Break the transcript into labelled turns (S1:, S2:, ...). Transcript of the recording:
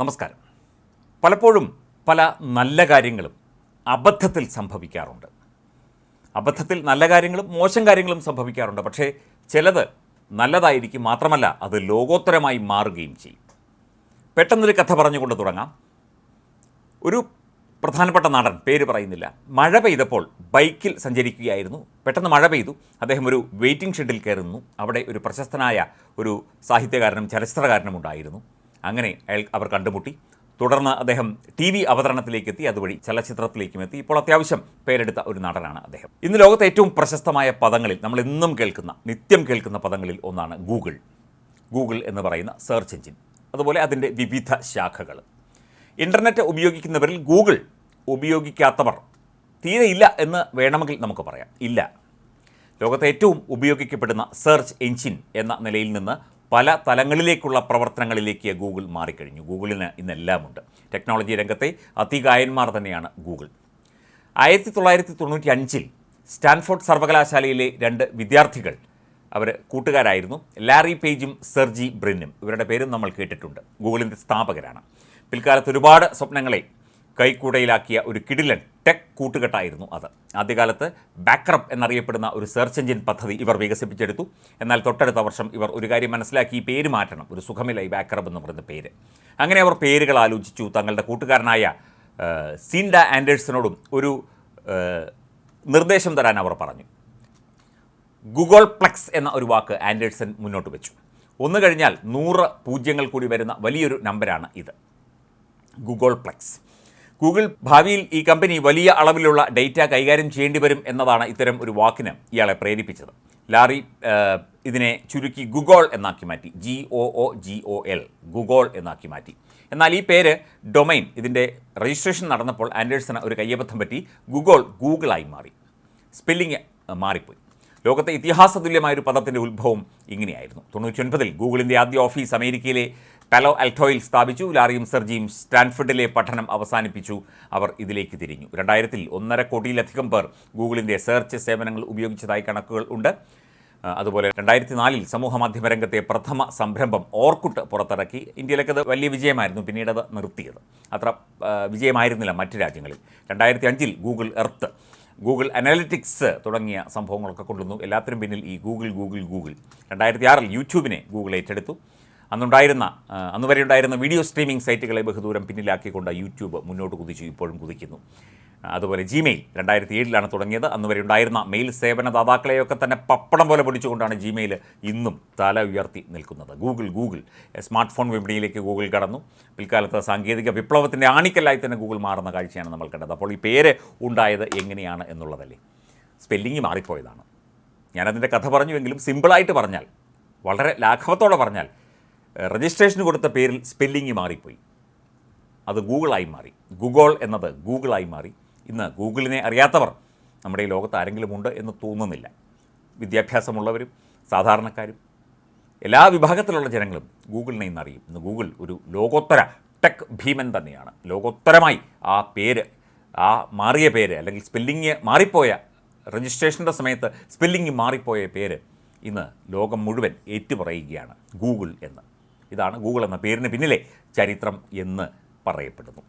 S1: നമസ്കാരം. പലപ്പോഴും പല നല്ല കാര്യങ്ങളും അബദ്ധത്തിൽ സംഭവിക്കാറുണ്ട്. അബദ്ധത്തിൽ നല്ല കാര്യങ്ങളും മോശം കാര്യങ്ങളും സംഭവിക്കാറുണ്ട്. പക്ഷേ ചിലത് നല്ലതായിരിക്കും മാത്രമല്ല അത് ലോകോത്തരമായി മാറുകയും ചെയ്യും. പെട്ടെന്നൊരു കഥ പറഞ്ഞുകൊണ്ട് തുടങ്ങാം. ഒരു പ്രധാനപ്പെട്ട നടൻ പേര് പറയുന്നില്ല. മഴ പെയ്തപ്പോൾ ബൈക്കിൽ സഞ്ചരിക്കുകയായിരുന്നു. പെട്ടെന്ന് മഴ പെയ്തു. അദ്ദേഹം ഒരു വെയിറ്റിംഗ് ഷെഡിൽ കയറുന്നു. അവിടെ ഒരു പ്രശസ്തനായ ഒരു സാഹിത്യകാരനും ചലച്ചിത്രകാരനും ഉണ്ടായിരുന്നു. അങ്ങനെ അയാൾ അവർ കണ്ടുമുട്ടി. തുടർന്ന് അദ്ദേഹം ടി വി അവതരണത്തിലേക്ക് എത്തി അതുവഴി ചലച്ചിത്രത്തിലേക്കും എത്തി ഇപ്പോൾ അത്യാവശ്യം പേരെടുത്ത ഒരു നടനാണ് അദ്ദേഹം. ഇന്ന് ലോകത്തെ ഏറ്റവും പ്രശസ്തമായ പദങ്ങളിൽ നമ്മൾ ഇന്നും കേൾക്കുന്ന നിത്യം കേൾക്കുന്ന പദങ്ങളിൽ ഒന്നാണ് ഗൂഗിൾ. ഗൂഗിൾ എന്ന് പറയുന്ന സെർച്ച് എഞ്ചിൻ. അതുപോലെ അതിന്റെ വിവിധ ശാഖകൾ. ഇന്റർനെറ്റ് ഉപയോഗിക്കുന്നവരിൽ ഗൂഗിൾ ഉപയോഗിക്കാത്തവർ തീരെ ഇല്ല എന്ന് വേണമെങ്കിൽ നമുക്ക് പറയാം. ഇല്ല. ലോകത്തെ ഏറ്റവും ഉപയോഗിക്കപ്പെടുന്ന സെർച്ച് എഞ്ചിൻ എന്ന നിലയിൽ നിന്ന് പല തലങ്ങളിലേക്കുള്ള പ്രവർത്തനങ്ങളിലേക്ക് ഗൂഗിൾ മാറിക്കഴിഞ്ഞു. ഗൂഗിളിന് ഇന്നെല്ലാമുണ്ട്. ടെക്നോളജി രംഗത്തെ അതികായന്മാർ തന്നെയാണ് ഗൂഗിൾ. ആയിരത്തി തൊള്ളായിരത്തി തൊണ്ണൂറ്റി അഞ്ചിൽ സ്റ്റാൻഫോർഡ് സർവകലാശാലയിലെ രണ്ട് വിദ്യാർത്ഥികൾ അവർ കൂട്ടുകാരായിരുന്നു. ലാറി പേജും സെർജി ബ്രിന്നും. ഇവരുടെ പേരും നമ്മൾ കേട്ടിട്ടുണ്ട്. ഗൂഗിളിന്റെ സ്ഥാപകരാണ്. പിൽക്കാലത്ത് ഒരുപാട് സ്വപ്നങ്ങളെ കൈക്കൂടയിലാക്കിയ ഒരു കിടിലൻ ടെക് കൂട്ടുകെട്ടായിരുന്നു അത്. ആദ്യകാലത്ത് ബാക്കറപ്പ് എന്നറിയപ്പെടുന്ന ഒരു സെർച്ച് എഞ്ചിൻ പദ്ധതി ഇവർ വികസിപ്പിച്ചെടുത്തു. എന്നാൽ തൊട്ടടുത്ത വർഷം ഇവർ ഒരു കാര്യം മനസ്സിലാക്കി ഈ പേര് മാറ്റണം. ഒരു സുഖമില്ല ഈ ബാക്കറപ്പ് എന്ന് പറയുന്ന പേര്. അങ്ങനെ അവർ പേരുകൾ ആലോചിച്ചു. തങ്ങളുടെ കൂട്ടുകാരനായ സീൻഡ ആൻഡേഴ്സനോടും ഒരു നിർദ്ദേശം തരാൻ അവർ പറഞ്ഞു. ഗൂഗിൾ പ്ലക്സ് എന്ന ഒരു വാക്ക് ആൻഡേഴ്സൺ മുന്നോട്ട് വെച്ചു. ഒന്ന് കഴിഞ്ഞാൽ നൂറ് പൂജ്യങ്ങൾ കൂടി വരുന്ന വലിയൊരു നമ്പരാണ് ഇത്. ഗൂഗിൾ പ്ലക്സ് ഗൂഗിൾ ഭാവിയിൽ ഈ കമ്പനി വലിയ അളവിലുള്ള ഡേറ്റ കൈകാര്യം ചെയ്യേണ്ടി വരും എന്നതാണ് ഇത്തരം ഒരു വാക്കിന് ഇയാളെ പ്രേരിപ്പിച്ചത്. ലാറി ഇതിനെ ചുരുക്കി ഗുഗോൾ എന്നാക്കി മാറ്റി. G O O G O L googol എന്നാക്കി മാറ്റി. എന്നാൽ ഈ പേര് ഡൊമൈൻ ഇതിന്റെ രജിസ്ട്രേഷൻ നടന്നപ്പോൾ ആൻഡേഴ്സന് ഒരു കയ്യബദ്ധം പറ്റി ഗുഗോൾ ഗൂഗിളായി മാറി. സ്പെല്ലിംഗ് മാറിപ്പോയി. ലോകത്തെ ഇതിഹാസ തുല്യമായ ഒരു പദത്തിന്റെ ഉത്ഭവം ഇങ്ങനെയായിരുന്നു. തൊണ്ണൂറ്റൊൻപതിൽ ഗൂഗിളിന്റെ ആദ്യ ഓഫീസ് അമേരിക്കയിലെ പാലോ അൽറ്റോയിൽ സ്ഥാപിച്ചു. ലാറിയും സെർജിയും സ്റ്റാൻഫർഡിലെ പഠനം അവസാനിപ്പിച്ചു. അവർ ഇതിലേക്ക് തിരിഞ്ഞു. രണ്ടായിരത്തിൽ ഒന്നര കോടിയിലധികം പേർ ഗൂഗിളിന്റെ സെർച്ച് സേവനങ്ങൾ ഉപയോഗിച്ചതായി കണക്കുകൾ ഉണ്ട്. അതുപോലെ രണ്ടായിരത്തി നാലിൽ സമൂഹ മാധ്യമ രംഗത്തെ പ്രഥമ സംരംഭം ഓർക്കുട്ട് പുറത്തിറക്കി. ഇന്ത്യയിലൊക്കെ അത് വലിയ വിജയമായിരുന്നു. പിന്നീട് അത് നിർത്തിയത്. അത്ര വിജയമായിരുന്നില്ല മറ്റ് രാജ്യങ്ങളിൽ. രണ്ടായിരത്തി അഞ്ചിൽ ഗൂഗിൾ എർത്ത് ഗൂഗിൾ അനാലിറ്റിക്സ് തുടങ്ങിയ സംഭവങ്ങളൊക്കെ കൊണ്ടുവന്നു. എല്ലാത്തിനും പിന്നിൽ ഈ ഗൂഗിൾ ഗൂഗിൾ ഗൂഗിൾ. രണ്ടായിരത്തി ആറിൽ യൂട്യൂബിനെ ഗൂഗിൾ ഏറ്റെടുത്തു. അന്നുണ്ടായിരുന്ന അന്നുവരെ അന്ന് വരെ ഉണ്ടായിരുന്ന വീഡിയോ സ്ട്രീമിംഗ് സൈറ്റുകളെ ബഹുദൂരം പിന്നിലാക്കിക്കൊണ്ട് യൂട്യൂബ് മുന്നോട്ട് കുതിച്ചു ഇപ്പോഴും കുതിക്കുന്നു. അതുപോലെ ജിമെയിൽ രണ്ടായിരത്തി ഏഴിലാണ് തുടങ്ങിയത്. അന്ന് വരെ ഉണ്ടായിരുന്ന മെയിൽ സേവനദാതാക്കളെയൊക്കെ തന്നെ പപ്പടം പോലെ പൊടിച്ചുകൊണ്ടാണ് ജിമെയിൽ ഇന്നും തല ഉയർത്തി നിൽക്കുന്നത്. ഗൂഗിൾ ഗൂഗിൾ സ്മാർട്ട് ഫോൺ വിപണിയിലേക്ക് ഗൂഗിൾ കടന്നു. പിൽക്കാലത്ത് സാങ്കേതിക വിപ്ലവത്തിന്റെ ആണിക്കല്ലായി തന്നെ ഗൂഗിൾ മാറുന്ന കാഴ്ചയാണ് നമ്മൾ കണ്ടത്. അപ്പോൾ ഈ പേര് ഉണ്ടായത് എങ്ങനെയാണ് എന്നുള്ളതല്ലേ? സ്പെല്ലിങ് മാറിപ്പോയതാണ്. ഞാനതിന്റെ കഥ പറഞ്ഞുവെങ്കിലും സിമ്പിളായിട്ട് പറഞ്ഞാൽ വളരെ ലാഘവത്തോടെ പറഞ്ഞാൽ രജിസ്ട്രേഷന് കൊടുത്ത പേരിൽ സ്പെല്ലിങ് മാറിപ്പോയി. അത് ഗൂഗിളായി മാറി. ഗൂഗോൾ എന്നത് ഗൂഗിളായി മാറി. ഇന്ന് ഗൂഗിളിനെ അറിയാത്തവർ നമ്മുടെ ഈ ലോകത്ത് ആരെങ്കിലും ഉണ്ട് എന്ന് തോന്നുന്നില്ല. വിദ്യാഭ്യാസമുള്ളവരും സാധാരണക്കാരും എല്ലാ വിഭാഗത്തിലുള്ള ജനങ്ങളും ഗൂഗിളിനെ ഇന്ന് അറിയും. ഇന്ന് ഗൂഗിൾ ഒരു ലോകോത്തര ടെക് ഭീമൻ തന്നെയാണ്. ലോകോത്തരമായി ആ പേര് ആ മാറിയ പേര് അല്ലെങ്കിൽ സ്പെല്ലിങ് മാറിപ്പോയ രജിസ്ട്രേഷന്റെ സമയത്ത് സ്പെല്ലിങ് മാറിപ്പോയ പേര് ഇന്ന് ലോകം മുഴുവൻ ഏറ്റുപറയുകയാണ് ഗൂഗിൾ എന്ന്. ഇതാണ് ഗൂഗിൾ എന്ന പേരിന് പിന്നിലെ ചരിത്രം എന്ന് പറയപ്പെടുന്നു.